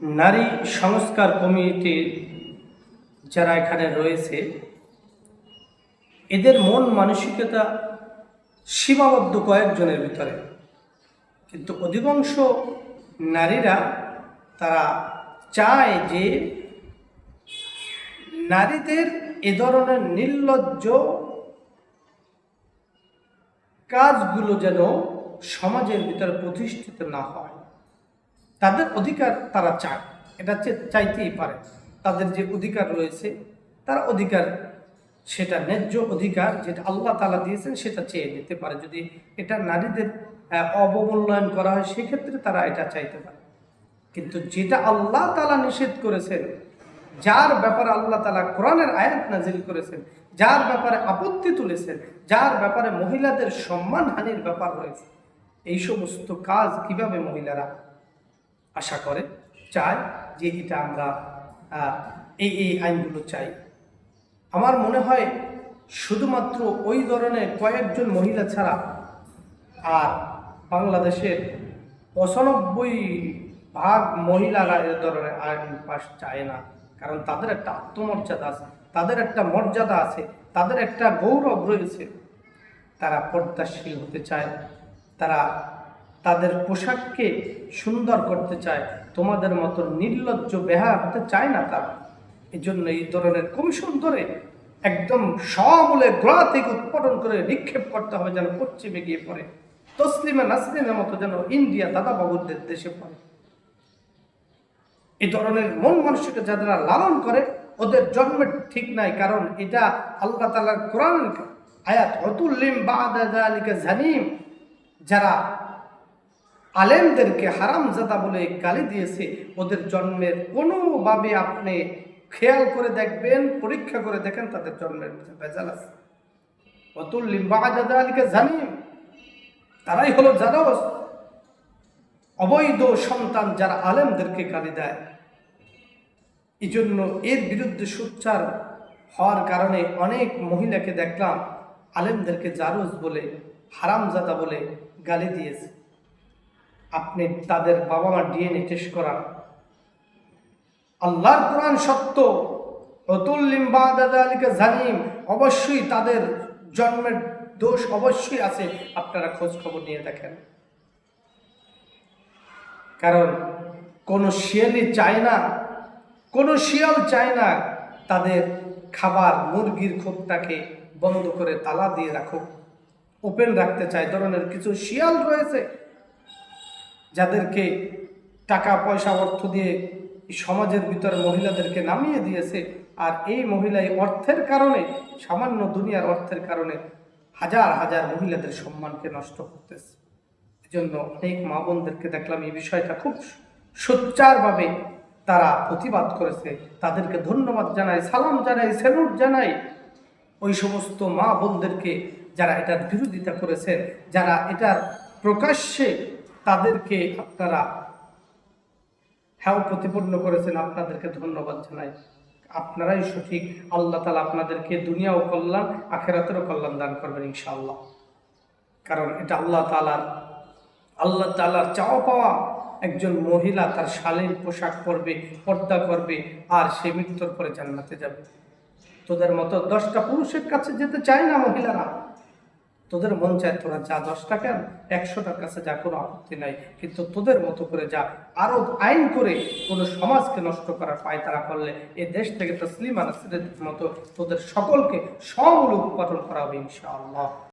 নারী সংস্কার কমিটির যারা এখানে রয়েছে, এদের মন মানসিকতা সীমাবদ্ধ কয়েকজনের ভিতরে। কিন্তু অধিকাংশ নারীরা তারা চায় যে নারীদের এ ধরনের নির্লজ্জ কাজগুলো যেন সমাজের ভিতরে প্রতিষ্ঠিত না হয়। তাদের অধিকার তারা চায়। এটা চাইতেই পারে। তাদের যে অধিকার রয়েছে, তার অধিকার, সেটা ন্যায্য অধিকার যেটা আল্লাহ তালা দিয়েছেন, সেটা চেয়ে নিতে পারে। যদি এটা নারীদের অবমূল্যায়ন করা হয়, সেক্ষেত্রে তারা এটা চাইতে পারে। কিন্তু যেটা আল্লাহ তালা নিষেধ করেছেন, যার ব্যাপারে আল্লাহ তালা কোরআনের আয়াত নাজিল করেছেন, যার ব্যাপারে আপত্তি তুলেছেন, যার ব্যাপারে মহিলাদের সম্মানহানির ব্যাপার রয়েছে, এই সমস্ত কাজ কীভাবে মহিলারা আশা করে, চায় যে এটা আমরা এই এই আইনগুলো চাই। আমার মনে হয় শুধুমাত্র ওই ধরনের কয়েকজন মহিলা ছাড়া আর বাংলাদেশের পঁচানব্বই ভাগ মহিলারা এ ধরনের আইন পাশ চায় না। কারণ তাদের একটা আত্মমর্যাদা আছে, তাদের একটা মর্যাদা আছে, তাদের একটা গৌরব রয়েছে। তারা পর্দাশীল হতে চায়, তারা তাদের পোশাককে সুন্দর করতে চায়, তোমাদের মতো নির্লজ্জ বেহা হতে চায় না তারা। এই জন্য এই ধরনের কমিশন ধরে একদম সমূলে গোড়া থেকে উৎপাদন করে নিক্ষেপ করতে হবে যেন পশ্চিমে গিয়ে পড়ে, তসলিমা নাসলিমের মতো যেন ইন্ডিয়া দাদা বাবুদের দেশে পড়ে। এই ধরনের মন মানসিকতা যারা লালন করে, ওদের জন্মের ঠিক নাই, কারণ এটা আল্লাহ তালার কোরআন আয়াত অতুল্লিম বাদালিকা জানিম। যারা আলেমদেরকে হারামজাদা বলে গালি দিয়েছে। ওদের জন্মের কোনোভাবে আপনি খেয়াল করে দেখবেন, পরীক্ষা করে দেখেন, তাদের জন্মের ভেজাল আছে। অতুল্লিম বাদালিকা জানিম। তারাই হলো জাদস অবৈধ সন্তান যারা আলেমদেরকে গালি দেয়। এই জন্য এর বিরুদ্ধে সোচ্চার হওয়ার কারণে অনেক মহিলাকে দেখলাম আলেমদেরকে জারুজ বলে হারামজাদা বলে গালি দিয়েছে। আপনি তাদের বাবা মা ডিএনএ টেস্ট করান। আল্লাহর কোরআন সত্য। অতুল্লিম বাদালিকা জানিম। অবশ্যই তাদের জন্মের দোষ অবশ্যই আছে। আপনারা খোঁজ খবর নিয়ে দেখেন। কারণ কোনো শিয়ালই চায় না, কোনো শিয়াল চায় না তাদের খাবার, মুরগির খোপটাকে বন্ধ করে তালা দিয়ে রাখুক। ওপেন রাখতে চায়। ধরনের কিছু শিয়াল রয়েছে যাদেরকে টাকা, পয়সা, অর্থ দিয়ে সমাজের ভিতরে মহিলাদেরকে নামিয়ে দিয়েছে, আর এই মহিলা এই অর্থের কারণে, সামান্য দুনিয়ার অর্থের কারণে হাজার হাজার মহিলাদের সম্মানকে নষ্ট করতেছে। এজন্য অনেক মা বোনদেরকে দেখলাম এই বিষয়টা খুব সোচ্চারভাবে তারা প্রতিবাদ করেছে। তাদেরকে ধন্যবাদ জানাই, সালাম জানাই, সেলুট জানাই। ওই সমস্ত মা বোনদেরকে যারা এটার বিরোধিতা করেছেন যারা এটার প্রকাশ্যে তাদেরকে আপনারা হ্যাঁ প্রতিপন্ন করেছেন, আপনাদেরকে ধন্যবাদ জানাই। আপনারাই সঠিক। আল্লাহ তালা আপনাদেরকে দুনিয়াও কল্যাণ, আখেরাতেরও কল্যাণ দান করবেন ইনশাআল্লাহ। কারণ এটা আল্লাহ তালার আল্লাহ তালার চাওয়া পাওয়া একজন মহিলা তার শালীন পোশাক পরবে, পর্দা করবে, আর সে মৃত্যুর পরে জান্নাতে যাবে। তোদের মতো দশটা পুরুষের কাছে যেতে চায় না মহিলারা। তোদের মন চায় তোরা যা দশ টাকা একশোটার কাছে যা কোনো আপত্তি নাই। কিন্তু তোদের মতো করে যা আরও আইন করে কোনো সমাজকে নষ্ট করার পায় তারা করলে এ দেশ থেকে তসলিমা মতো তোদের সকলকে সমূল উৎপাদন করা হবে ইনশাআল্লাহ।